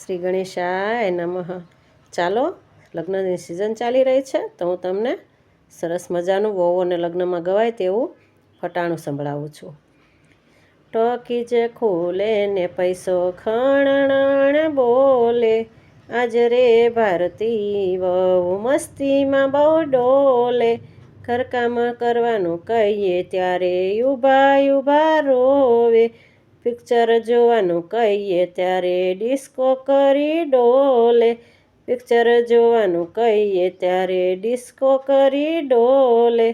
શ્રી ગણેશાય નમઃ. ચાલો, લગ્નની સિઝન ચાલી રહી છે, તો હું તમને સરસ મજાનું વહુઓને લગ્નમાં ગવાય તેવું ફટાણું સંભળાવું છું. ટોકી જ ખોલે ને પૈસો ખણણ બોલે, આજ રે ભારતી વહુ મસ્તીમાં બહુ ડોલે. ઘરકામ કરવાનું કહીએ ત્યારે યુભા યુભા રોવે પિક્ચર જોવાનું કહીએ ત્યારે ડિસ્કો કરી ડોલે. પિક્ચર જોવાનું કહીએ ત્યારે ડિસ્કો કરી ડોલે.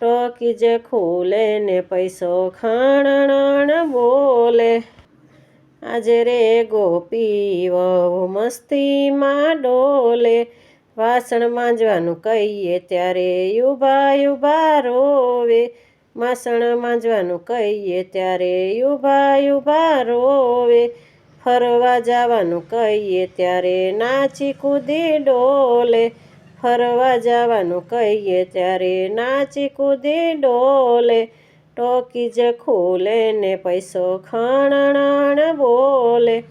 ટોકીજ ખોલે ને પૈસો ખાણણ બોલે. આજે રે ગોપી વહુ મસ્તીમાં ડોલે. વાસણ માંજવાનું કહીએ ત્યારે યુભા યુભા રોવે. વાસણ માંજવાનું કહીએ ત્યારે યુભા યુભા રોવે. ફરવા જવાનું કહીએ ત્યારે નાચી કૂદી ડોલે. ફરવા જવાનું કહીએ ત્યારે નાચી કૂદી ડોલે. ટોકી જ ખોલે ને પૈસો ખણણ બોલે.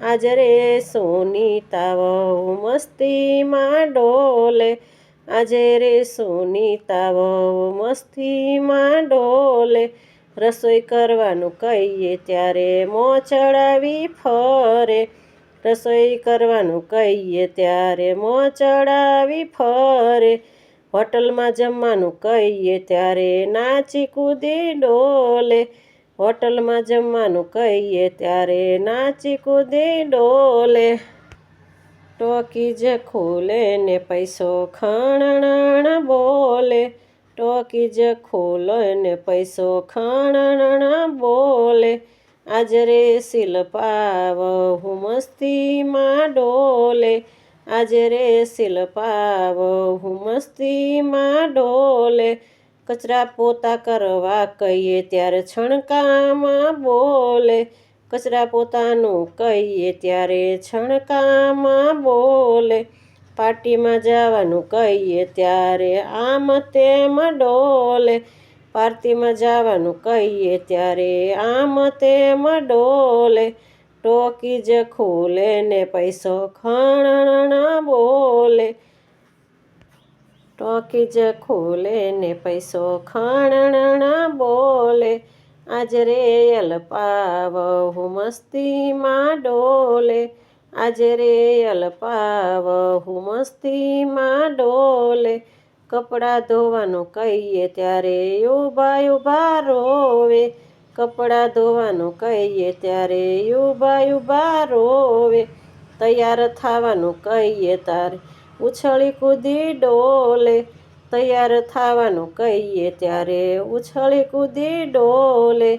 આજ રે સોની તાવ મસ્તીમાં ડોલે. આજે રે સુનિતા તાવ મસ્તીમાં ડોલે. રસોઈ કરવાનું કહીએ ત્યારે મો ચડાવી ફરે. રસોઈ કરવાનું કહીએ ત્યારે મો ચડાવી ફરે. હોટલમાં જમવાનું કહીએ ત્યારે નાચી કૂદી ડોલે. હોટલમાં જમવાનું કહીએ ત્યારે નાચી કૂદી ડોલે. ટોકી જ ખોલે ને પૈસો ખણણ બોલે. ટોકી જ ખોલે ને પૈસો ખણણ બોલે. આજ રે શિલ્પાવ હું મસ્તીમાં ડોલે. આજે રે શિલ્પાવ હું મસ્તીમાં ડોલે. કચરા પોતા કરવા કહીએ ત્યારે છણકામાં બોલે. કચરા પોતાનું કહીએ ત્યારે છણકામાં બોલે. પાર્ટીમાં જવાનું કહીએ ત્યારે આમ તેમ ડોલે. પાર્ટીમાં જવાનું કહીએ ત્યારે આમ તેમ ડોલે. ટોકી જ ખોલે ને પૈસો ખણણ બોલે. ટોકી જ ખોલે ને પૈસો ખણણ બોલે. આજ રેયલ પાવ મસ્તીમાં ડોલે. આજે રેયલ પાવ મસ્તીમાં ડોલે. કપડાં ધોવાનું કહીએ ત્યારે યુભા યુભા રોવે. કપડાં ધોવાનું કહીએ ત્યારે યુભા યુભા રોવે. તૈયાર થવાનું કહીએ તારે ઉછળી કૂદી ડોલે. તૈયાર થવાનું કહીએ ત્યારે ઉછળી કૂદી ડોલે,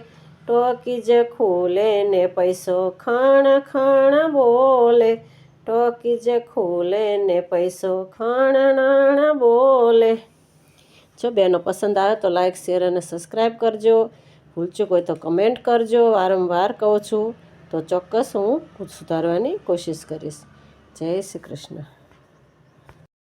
ટોકી જ ખોલે ને પૈસો ખણ ખણ બોલે, ટોકી જ ખોલે ને પૈસો ખણણ બોલે. જો બેનો પસંદ આવે તો લાઈક શેર અને સબસ્ક્રાઈબ કરજો. ભૂલચૂક હોય તો કમેન્ટ કરજો. વારંવાર કહું છું. તો ચોક્કસ હું સુધારવાની કોશિશ કરીશ. જય શ્રી કૃષ્ણ.